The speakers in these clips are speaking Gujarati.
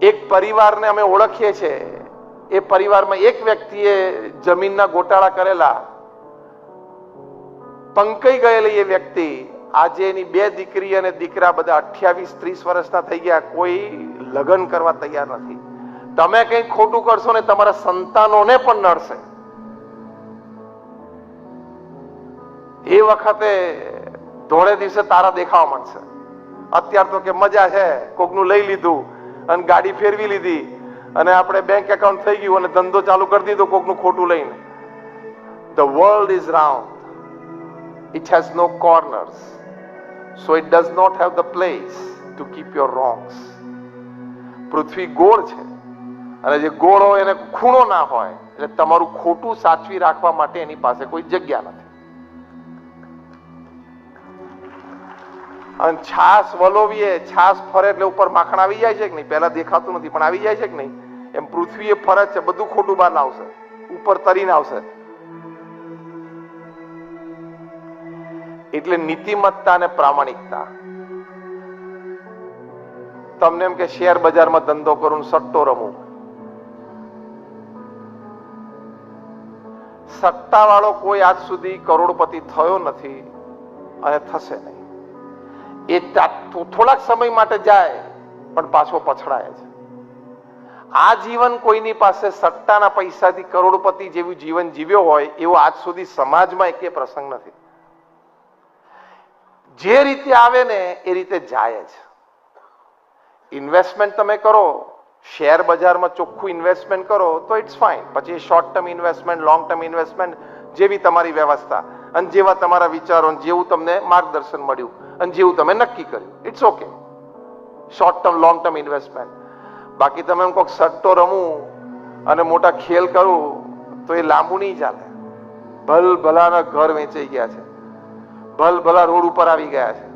એક પરિવારને અમે ઓળખીએ છીએ એ પરિવારમાં એક વ્યક્તિએ જમીનના ગોટાળા કરેલા. પંકઈ ગયેલી એ વ્યક્તિ આજે એની બે દીકરી અને દીકરા બધા અઠ્યાવીસ, ત્રીસ વર્ષના થઈ ગયા. કોઈ લગ્ન કરવા તૈયાર નથી. તમે કંઈક ખોટું કરશો ને તમારા સંતાનોને પણ નડશે. એ વખતે ધોળે દિવસે તારા દેખાવા માંડશે અત્યાર તો કે મજા છે, કોકનું લઈ લીધું. અને ગાડી ફેરવી લીધી. અને આપણે બેંક એકાઉન્ટ થઈ ગયું અને ધંધો ચાલુ કરી દીધો કોકનું ખોટું લઈને. The world is round it has no corners so it does not have the place to keep your wrongs પૃથ્વી ગોળ છે. અને જે ગોળ હોય એને ખૂણો ના હોય, એટલે તમારું ખોટું સાચવી રાખવા માટે એની પાસે કોઈ જગ્યા નથી. અને છાસ વલોવીએ, છાસ ફરે એટલે ઉપર માખણ આવી જાય છે કે નહીં? પહેલા દેખાતું નથી, પણ આવી જાય છે કે નહીં? એમ પૃથ્વી એ ફરજ છે, બધું ખોટું બહાર આવશે ઉપર તરીને આવશે. એટલે નીતિમત્તા અને પ્રામાણિકતા. તમને એમ કે શેર બજારમાં ધંધો કરું, સટ્ટો રમું. સટ્ટાવાળો કોઈ આજ સુધી કરોડપતિ થયો નથી અને થશે નહીં. એ થોડાક સમય માટે જાય, પણ પાછો પછડાય છે. આ જીવન કોઈની પાસે સટ્ટાના પૈસાથી કરોડપતિ જેવું જીવન જીવ્યો હોય, એવો આજ સુધી સમાજમાં એકે પ્રસંગ નથી. જે રીતે આવે ને, એ રીતે જાય જ. ઇન્વેસ્ટમેન્ટ તમે કરો શેર બજારમાં ચોખ્ખું ઇન્વેસ્ટમેન્ટ કરો તો ઇટ્સ ફાઇન પછી short term investment long term investment જેવી તમારી વ્યવસ્થા. અને જેવા તમારા વિચારો જેવું તમને માર્ગદર્શન મળ્યું અને જેવું તમે નક્કી કર્યું. It's okay short term long term investment બાકી તમે એમ કોઈક સટ્ટો રમું અને મોટા ખેલ કરું તો એ લાંબુ નહીં ચાલે. ભલ ભલાના ઘર વેચાઈ ગયા છે. ભલ ભલા રોડ ઉપર આવી ગયા છે.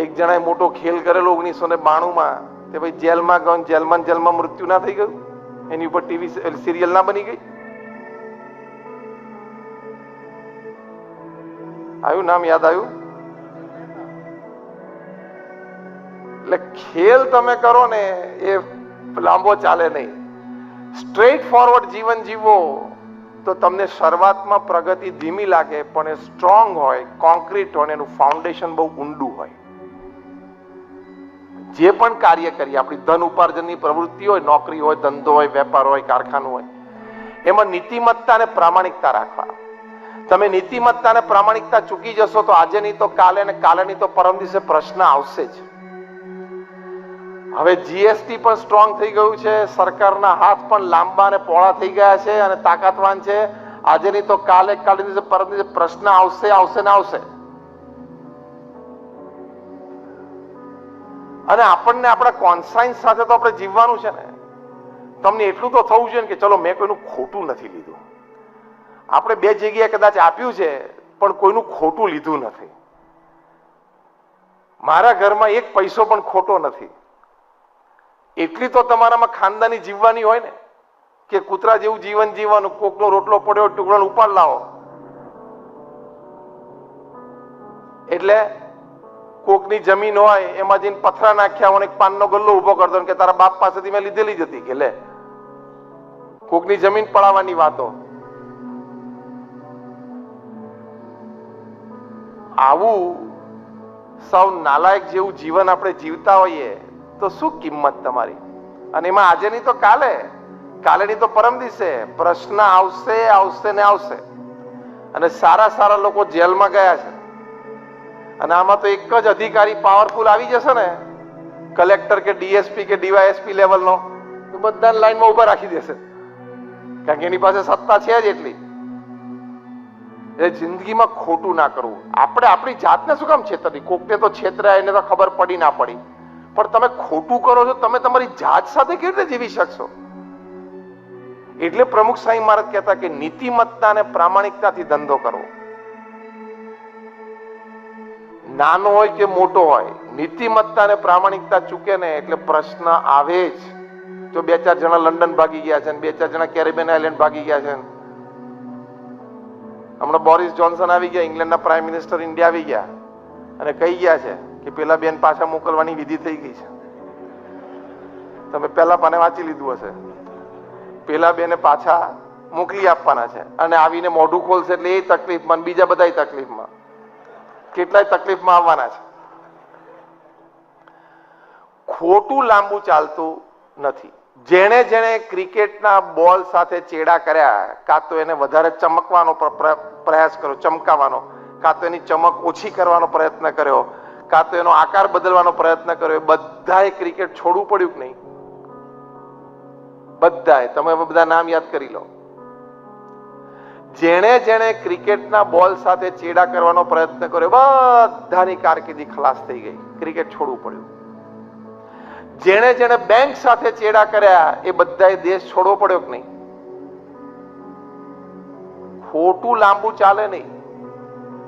એક જણાએ મોટો ખેલ કરેલો ઓગણીસો ને બાણું માં તે ભાઈ જેલમાં ગયો જેલમાં જેલમાં મૃત્યુ ના થઈ ગયું? એની ઉપર ટીવી સિરિયલ ના બની ગઈ? આવ્યું? નામ યાદ આવ્યું? એટલે ખેલ તમે કરો ને એ લાંબો ચાલે નહીં. સ્ટ્રેટ ફોરવર્ડ જીવન જીવો તો તમને શરૂઆતમાં પ્રગતિ ધીમી લાગે, પણ એ સ્ટ્રોંગ હોય કોન્ક્રીટ હોય એનું ફાઉન્ડેશન બહુ ઊંડું હોય. જે પણ કાર્ય કરીએ, આપણી ધન ઉપાર્જનની પ્રવૃત્તિ હોય, નોકરી હોય, ધંધો હોય, વેપાર હોય, કારખાનું હોય, એમાં નીતિમત્તા અને પ્રામાણિકતા રાખવા તમે નીતિમત્તા અને પ્રામાણિકતા ચૂકી જશો તો આજે નહીં તો કાલે અને કાલે નહીં તો પરમ દિવસે પ્રશ્ન આવશે જ. હવે જીએસટી પણ સ્ટ્રોંગ થઈ ગયું છે, સરકારના હાથ પણ લાંબા અને પહોળા થઈ ગયા છે અને તાકાતવાન છે. આજે નહીં તો કાલે કાલે દિવસે પરમ દિવસે પ્રશ્ન આવશે આવશે ને આવશે. અને આપણને આપણા કોન્સાઇન્સ સાથે તો આપણે જીવવાનું છે ને. તમને એટલું તો થવું જોઈએ કે ચલો મેં કોઈનું ખોટું નથી લીધું. આપણે બે જગ્યાએ કદાચ આપ્યું છે, પણ કોઈનું ખોટું લીધું નથી. મારા ઘરમાં એક પૈસો પણ ખોટો નથી. એટલી તો તમારામાં ખાનદાની જીવવાની હોય ને, કે કૂતરા જેવું જીવન જીવવાનું, કોકનો રોટલો પડ્યો ટુકડો ઉપાડ લાવો. એટલે કોકની જમીન હોય, એમાં જઈને પથરા નાખ્યા હોય પાનનો ગલ્લો ઊભો કરતો કે તારા બાપ પાસેથી મેં લીધેલી જ હતી કે લે. કોકની જમીન પડાવવાની વાતો. આવું સૌ નાલાયક જેવું જીવન આપણે જીવતા હોઈએ તો શું કિંમત તમારી? અને એમાં આજે નહીં તો કાલે કાલે નહીં તો પરમ દિવસે પ્રશ્ન આવશે આવશે ને આવશે. અને સારા સારા લોકો જેલમાં ગયા છે. અને આમાં તો એક જ અધિકારી પાવરફુલ આવી જશે ને? કલેક્ટર કે ડીએસપી કે ડીવાયએસપી લેવલનો તો બધા લાઈનમાં ઊભા રાખી દેશે. કારણ કે એની પાસે સત્તા છે જ એટલી. એટલે જિંદગીમાં ખોટું ના કરવું. આપણે આપણી જાતને શું કામ છેતરવી? કોકને તો છેતરાય એને તો ખબર પડી ના પડી. પણ તમે ખોટું કરો છો, તમે તમારી જાત સાથે કેવી રીતે જીવી શકશો? એટલે પ્રમુખ સાંઈ મહારાજ કહેતા કે નીતિમત્તા અને પ્રામાણિકતાથી ધંધો કરવો. નાનો હોય કે મોટો હોય, નીતિમત્તા અને પ્રામાણિકતા ચૂકે ને એટલે પ્રશ્ન આવે જ. જો બે ચાર જણા લંડન ભાગી ગયા છે બે ચાર જણા કેરેબિયન આઇલેન્ડ ભાગી ગયા છે હમણાં બોરિસ જોન્સન આવી ગયા, ઇંગ્લેન્ડના પ્રાઇમ મિનિસ્ટર ઇન્ડિયા આવી ગયા અને કહી ગયા છે કે પેલા બેન પાછા મોકલવાની વિધિ થઈ ગઈ છે. તમે પહેલા પાને વાંચી લીધું હશે. પેલા બેને પાછા મોકલી આપવાના છે અને આવીને મોઢું ખોલશે એટલે એ તકલીફમાં બીજા બધાય તકલીફમાં. કેટલાય તકલીફમાં આવવાના છે. ખોટું લાંબુ ચાલતું નથી. જેણે જેણે ક્રિકેટના બોલ સાથે ચેડા કર્યા, કાં તો એને વધારે ચમકવાનો પ્ર- પ્ર- પ્રયાસ કર્યો, ચમકાવવાનો, કાં તો એની ચમક ઓછી કરવાનો પ્રયત્ન કર્યો, કાં તો એનો આકાર બદલવાનો પ્રયત્ન કર્યો બધાએ ક્રિકેટ છોડવું પડ્યું કે નહીં? બધાએ. તમે બધા નામ યાદ કરી લો. જેણે જેણે ક્રિકેટના બોલ સાથે ચેડા કરવાનો પ્રયત્ન કર્યો, બધાની કારકિર્દી ખલાસ થઈ ગઈ. ક્રિકેટ છોડવું પડ્યું. જેણે જેણે બેંક સાથે ચેડા કર્યા, એ બધાએ દેશ છોડવો પડ્યો કે નહીં? ખોટું લાંબુ ચાલે નહીં.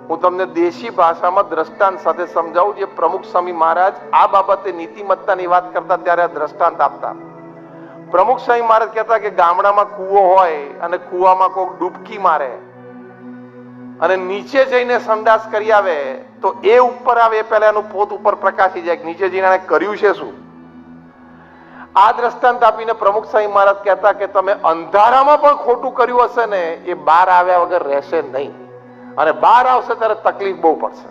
હું તમને દેશી ભાષામાં દ્રષ્ટાંત સાથે સમજાવું, જે પ્રમુખ સ્વામી મહારાજ આ બાબતે નીતિમત્તાની વાત કરતા ત્યારે આ દ્રષ્ટાંત આપતા. પ્રમુખ સ્વામી મહારાજ કહેતા કે ગામડામાં કૂવો હોય અને કૂવામાં કોઈક ડૂબકી મારે અને નીચે જઈને સંડાસ કરી આવે, તો એ ઉપર આવે, એ પહેલા એનું પોત ઉપર પ્રકાશી જાય નીચે જઈને કર્યું છે શું? આ દ્રષ્ટાંત આપીને પ્રમુખ સ્વામી મહારાજ કહેતા કે તમે અંધારામાં પણ ખોટું કર્યું હશે ને, એ બહાર આવ્યા વગર રહેશે નહીં. અને બહાર આવશે ત્યારે તકલીફ બહુ પડશે.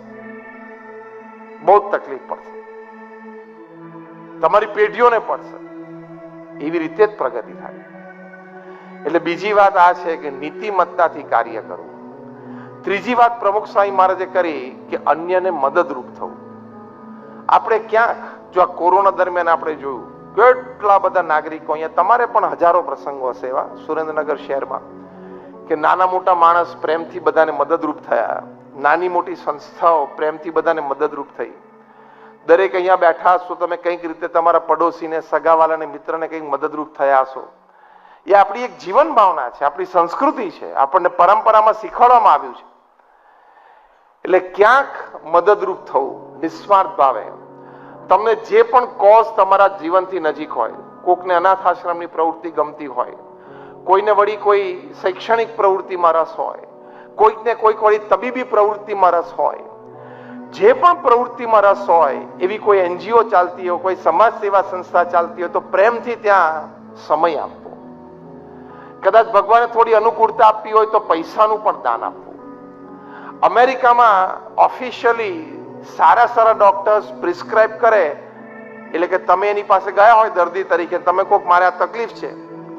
બહુ તકલીફ પડશે. તમારી પેઢીઓને પડશે. એવી રીતે જ પ્રગતિ થાય. એટલે બીજી વાત આ છે કે નીતિમત્તાથી કાર્ય કરવું ત્રીજી વાત પ્રમુખ સ્વામી મહારાજે કરી કે અન્યને મદદરૂપ થવું. આપણે ક્યાંક, જો આ કોરોના દરમિયાન આપણે જોયું, કેટલા બધા નાગરિકો અહીંયા, તમારે પણ હજારો પ્રસંગો હશે એવા સુરેન્દ્રનગર શહેરમાં, કે નાના મોટા માણસ પ્રેમથી બધાને મદદરૂપ થયા, નાની મોટી સંસ્થાઓ પ્રેમથી બધાને મદદરૂપ થઈ. દરેક અહીંયા બેઠા હશો, તમે કંઈક રીતે તમારા પડોશીને, સગાવાલાને, મિત્રને કંઈક મદદરૂપ થયા હશો. એ આપણી એક જીવન ભાવના છે, આપણી સંસ્કૃતિ છે, આપણને પરંપરામાં શીખવાડવામાં આવ્યું છે. એટલે ક્યાંક મદદરૂપ થવું, નિસ્વાર્થ ભાવે. તમને જે પણ કોઝ તમારા જીવનથી નજીક હોય, કોકને અનાથ આશ્રમની પ્રવૃત્તિ ગમતી હોય, કોઈને વળી કોઈ શૈક્ષણિક પ્રવૃત્તિમાં રસ હોય, કોઈકને કોઈક વળી તબીબી પ્રવૃત્તિમાં રસ હોય જે પણ પ્રવૃત્તિમાં રસ હોય, એવી કોઈ એનજીઓ ચાલતી હોય, કોઈ સમાજ સેવા સંસ્થા ચાલતી હોય, તો પ્રેમથી ત્યાં સમય આપવો. કદાચ ભગવાને થોડી અનુકૂળતા આપવી હોય, તો પૈસાનું પણ દાન આપવું. અમેરિકામાં ઓફિશિયલી સારા સારા ડોક્ટર્સ પ્રિસ્ક્રાઇબ કરે, એટલે કે તમે એની પાસે ગયા હોય દર્દી તરીકે તમે કોક મારે આ તકલીફ છે,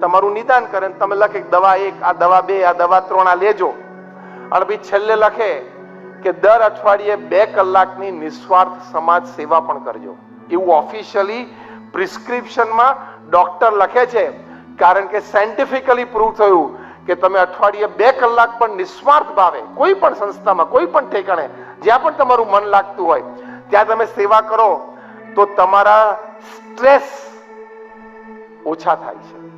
તમારું નિદાન કરે તમે લખે દવા એક, આ દવા બે, આ દવા ત્રણ, આ લેજો. અને પછી છેલ્લે લખે કે દર અઠવાડિયે બે કલાકની નિસ્વાર્થ સમાજ સેવા પણ કરજો. એવું ઓફિશિયલી પ્રિસ્ક્રિપ્શનમાં ડોક્ટર લખે છે. કારણ કે સાયન્ટિફિકલી પ્રૂવ થયું કે તમે અઠવાડિયે બે કલાક પણ નિસ્વાર્થ ભાવે, કોઈ પણ સંસ્થામાં, કોઈ પણ ઠેકાણે, જ્યાં પણ તમારું મન લાગતું હોય, ત્યાં તમે સેવા કરો, તો તમારા સ્ટ્રેસ ઓછા થાય છે.